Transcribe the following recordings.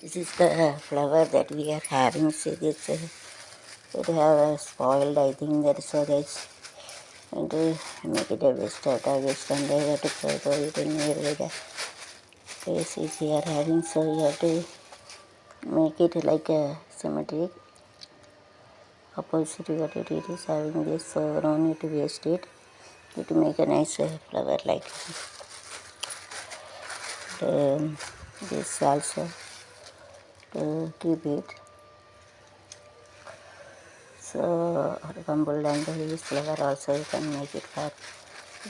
This is the flower that we are having. See this, uh, it have uh, spoiled. I think that's why that's and uh, make it a waste out waste and I have to throw it in here we are having. So you have to make it like a symmetric. Opposite what it is having this, so don't need to waste it. Need to make a nice uh, flower like um, this also to keep it. So humble and this flower also you can make it for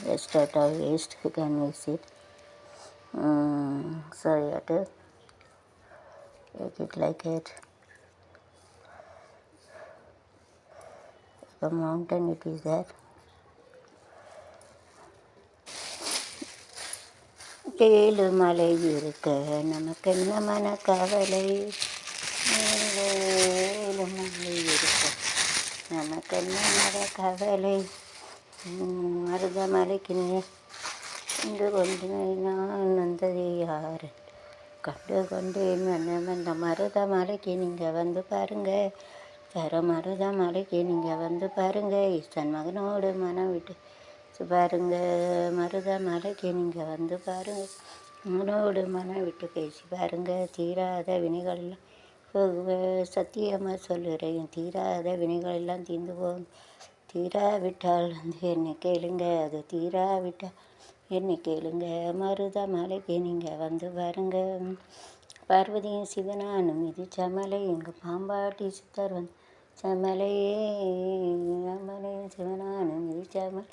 waste out of waste you can use it. Mm, so you have to make it like it. A mountain it is there. ஏழு மலை இருக்க நமக்கு என்ன மன கவலை ஏழு மலை இருக்க நமக்கு என்ன மன கவலை ம், மருத மலைக்கு கொண்டு நான் வந்தது யார்? கண்டு கொண்டேன் மன்னம் அந்த மருத மலைக்கு நீங்கள் வந்து பாருங்கள் தர மருத மலைக்கு நீங்கள் வந்து பாருங்கள் ஈசன் மகனோடு மனம் விட்டு பாருங்கள் பாருங்க. மருத மலைக்கு நீங்கள் வந்து பாருங்க. உங்களோடு மனம் விட்டு பேசி பாருங்க. தீராத வினைகளெல்லாம் சத்தியமாக சொல்லுறேன். தீராத வினைகள் எல்லாம் தீர்ந்து போகும் தீராவிட்டால் வந்து என்னை கேளுங்க. அது தீராவிட்டால் என்னை கேளுங்க. மருதா மலைக்கு நீங்கள் வந்து பாருங்க. பார்வதியும் சிவனானும் இது சமலை. எங்கள் பாம்பாட்டி சித்தர் வந்து சமலையே அம்மனையும் சிவனானும் இது சமலை.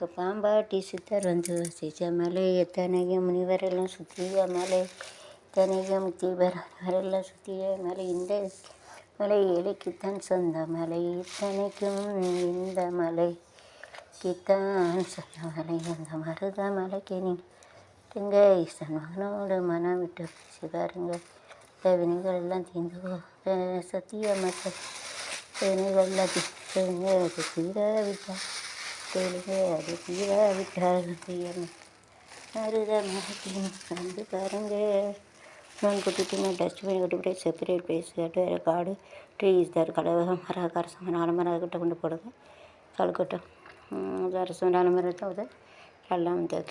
எங்கள் பாம்பாட்டி சித்தர் வந்து வசி சமலை எத்தனையும் முனிவரெல்லாம் சுற்றிய மலை எத்தனையும் தீபரெல்லாம் சுற்றிய மலை. இந்த மலை எலிக்குத்தான் சொந்த மலை இத்தனைக்கும் இந்த மலை கித்தான் சொந்த மலை. அந்த மருத மலைக்கு நீங்க ஈசன்? மகனோடு மனம் விட்டு பேசி பாருங்க. இந்த வினைகள்லாம் எல்லாம் தீர்ந்து போ- சத்திய மக்கள் தீர்ந்து தீர விட்டா தொழுகாது தீவாவிட்டாலும் துயரம் அருதமாக வந்து பாருங்கள் நான் குட்டிட்டுமே டஸ்ட்பின் கொண்டு போய் செப்பரேட் பிளேஸ் கட்டு வேறு காடு ட்ரீஸ் தான். கலவரம் மரம் கரசம் நாலு மரம் அதுக்கிட்ட கொண்டு போடுங்க கலக்கட்டும் கரசம் நாலு மரத்தை எல்லாம் தேக்கு